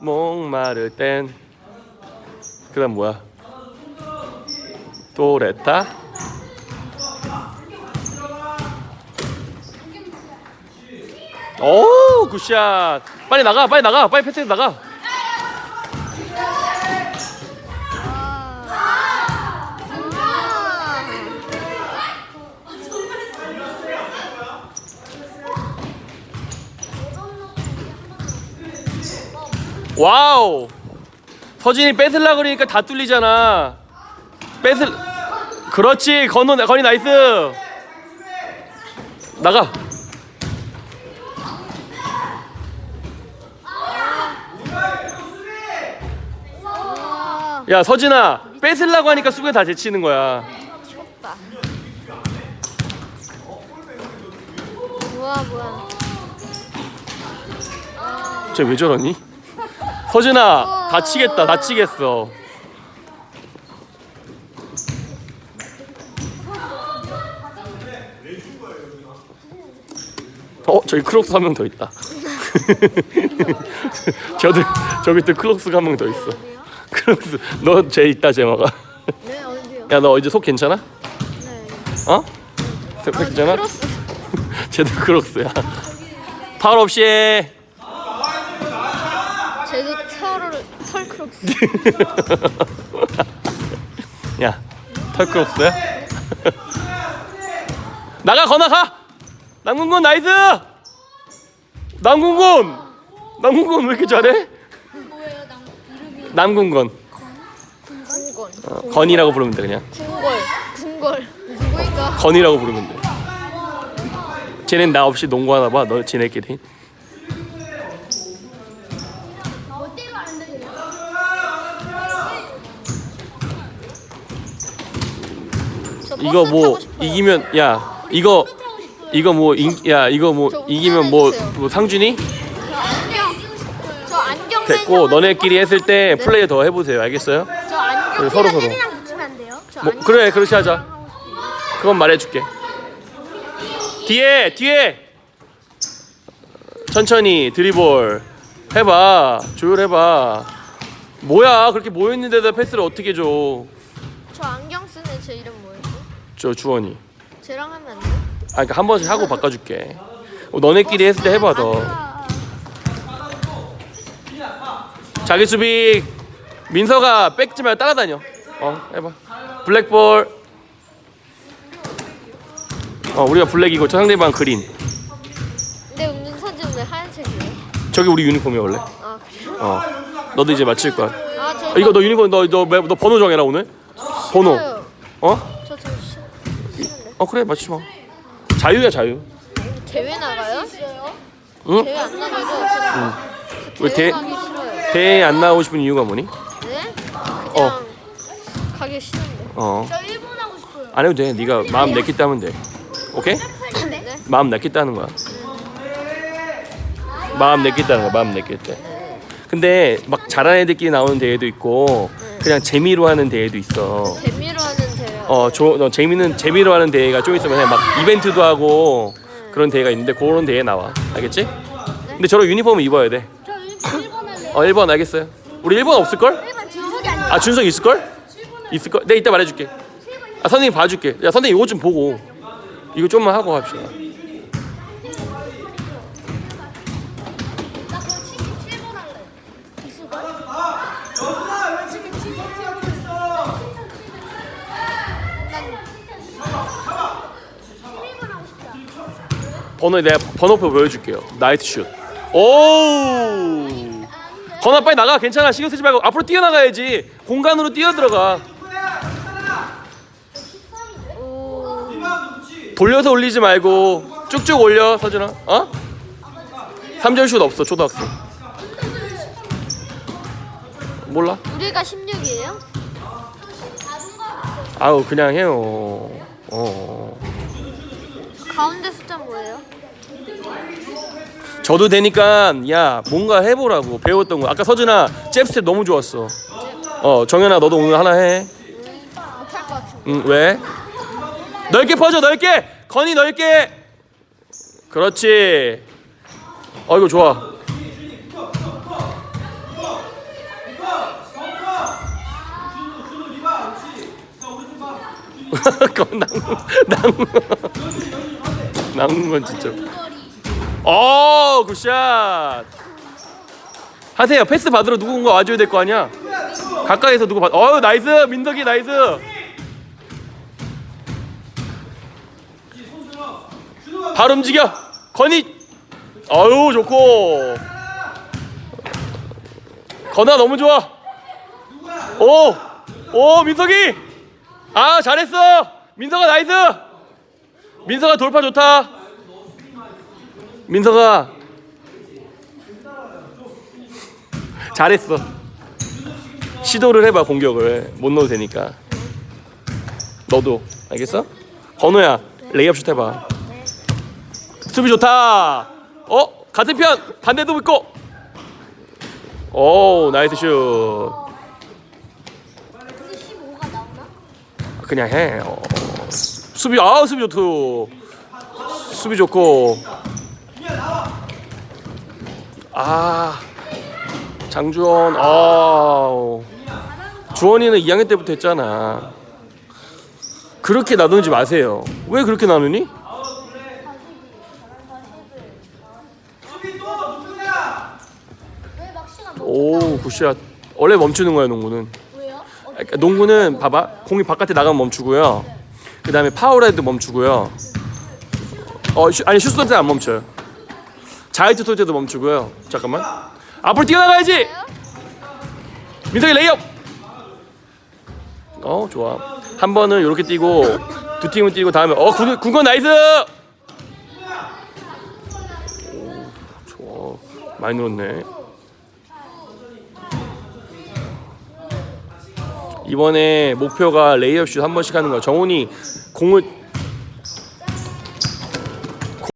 목마를 땐. 그다음 뭐야? 또레타 오 굿샷. 빨리 나가 빨리 나가 빨리 패스 나가 와우 서진이 뺏을라 그러니까 다 뚫리잖아 뺏을 그렇지 건우 건이 나이스 나가 와, 야 서진아 뺏으려고 하니까 수비가 다 제치는 거야 춥다. 뭐야 뭐야. 쟤 왜 저러니? 서진아 다치겠다 다치겠어 어 저기 크록스 한 명 더 있다 저들 저기 또 크록스가 한 명 더 있어 크록스 너 쟤 있다 제마가 네 어디요? 야 너 이제 속 괜찮아? 네. 어? 속 괜찮아? 크로스. 쟤도 크록스야 파울 없이 해 쟤도 털을 털 크로스. 야, 털크록스야? 나가 건아 가. 남궁군 나이스. 남궁군. 남궁군 왜 이렇게 잘해? 뭐예요 남 이름이? 남궁건. 궁걸. 어, 건이라고 부르면 돼 그냥. 궁걸. 궁걸. 누구인가? 건이라고 부르면 돼. 쟤는 나 없이 농구하나 봐. 너 지네끼리. 이거 뭐. 이기면 야 이거 이거 뭐 야 이거 뭐저 이기면 뭐. 뭐 상준이. 됐고 너네끼리 했을 때 플레이 더 해보세요. 알겠어요? 저 안경. 그래, 서로 서로. 혜린이랑 붙이면 안 돼요? 저 뭐 안경. 그래 그렇게 하자. 그건 말해줄게. 뒤에 뒤에 천천히 드리볼 해봐 조율해봐. 뭐야 그렇게 모여 있는 데다 패스를 어떻게 줘? 저 주원이. 쟤랑 하면 안 돼요? 아 그러니까 한 번씩 하고 바꿔줄게. 어, 너네끼리 했을 때 해봐 더. 아, 자기 수비 민서가 뺏지 말고 따라다녀. 어 해봐. 블랙볼. 어 우리가 블랙이고 저 상대방 그린. 근데 운전사진 왜 하얀색이에요? 저기 우리 유니폼이야 원래. 아 그래요? 어. 너도 이제 맞힐 거야. 아 저. 어, 이거 너 유니폼 너너 너, 너 번호 정해라 오늘. 번호. 어? 어 그래 맞지 마. 자유야 자유. 대회 나가요? 응? 대회 안 나가도 제가 왜 대회 대- 가기 싫어요. 대회에 안 나오고 싶은 이유가 뭐니? 네? 그냥 가기 싫은데. 어. 저 일본 하고 싶어요. 안 해도 돼. 네가 마음 냈기 따면 돼. 오케이? 네? 마음 냈겠다는 거야. 마음 냈겠다는 거야. 마음 냈겠대. 근데 막 잘하는 애들끼리 나오는 대회도 있고 그냥 재미로 하는 대회도 있어. 재미로. 어, 조, 너 재미는 재미로 하는 대회가 좀 있으면 막 이벤트도 하고 그런 대회가 있는데 그런 대회 나와. 알겠지? 근데 저런 유니폼을 입어야 돼. 저 일본 할래요. 어, 1번 알겠어요. 우리 1번 없을 걸? 일본 준석이 아니에요. 아, 준석 있을 걸? 있을 걸? 내가 이따 말해 줄게. 아, 선생님 봐 줄게. 야, 선생님 이거 좀 보고. 이거 좀만 하고 합시다. 번호 내가 번호표 보여줄게요. 나이트 슛. 오. 건아 빨리 나가. 괜찮아. 신경 쓰지 말고 앞으로 뛰어 나가야지. 공간으로 뛰어 들어가. 오. 돌려서 올리지 말고 쭉쭉 올려 서준아. 어? 3점 슛 없어 초등학생. 몰라? 우리가 16이에요? 아우 그냥 해요. 어. 가운데 숫자 뭐예요? 저도 되니까 야 뭔가 해보라고 배웠던 거. 아까 서준아 잽스텝 너무 좋았어. 어 정현아 너도 오늘 하나 해응 왜? 넓게 퍼져 넓게! 건이 넓게! 그렇지. 어 이거 좋아. 건낭낭. 낭은 건 진짜. 어 굿샷. 하세요. 패스 받으러 누군가 와줘야 될 거 아니야. 가까이서 누구 받. 어 나이스 민덕이 나이스. 발 움직여. 건이. 어유 좋고. 건아 너무 좋아. 오, 오 민석이. 아 잘했어. 민석아 나이스. 민석아 돌파 좋다. 민석아 잘했어. 시도를 해봐 공격을 못 넣어도 되니까. 너도 알겠어? 건우야 레이업 슛 해봐. 수비 좋다. 어 같은 편 반대도 있고. 오 나이스 슛. 근데 15가 나오나? 그냥 해. 어. 수비 아 수비 좋고 수비 좋고 아 장주원 아 주원이는 2학년 때부터 했잖아. 그렇게 나누지 마세요. 왜 그렇게 나누니? 오 굿샷. 원래 멈추는 거야 농구는. 왜요? 농구는 봐봐 공이 바깥에 나가면 멈추고요. 그 다음에 파울해도 멈추고요. 어 슈, 아니 슛 쏠 때 안 멈춰요. 자이트 쏠 때도 멈추고요. 잠깐만. 앞으로 뛰어나가야지. 민석이 레이업. 어 좋아. 한 번은 이렇게 뛰고 두 팀은 뛰고 다음에 어 군, 군건 나이스. 오, 좋아. 많이 늘었네. 이번에 목표가 레이업 슛 한 번씩 하는 거야. 정훈이 공을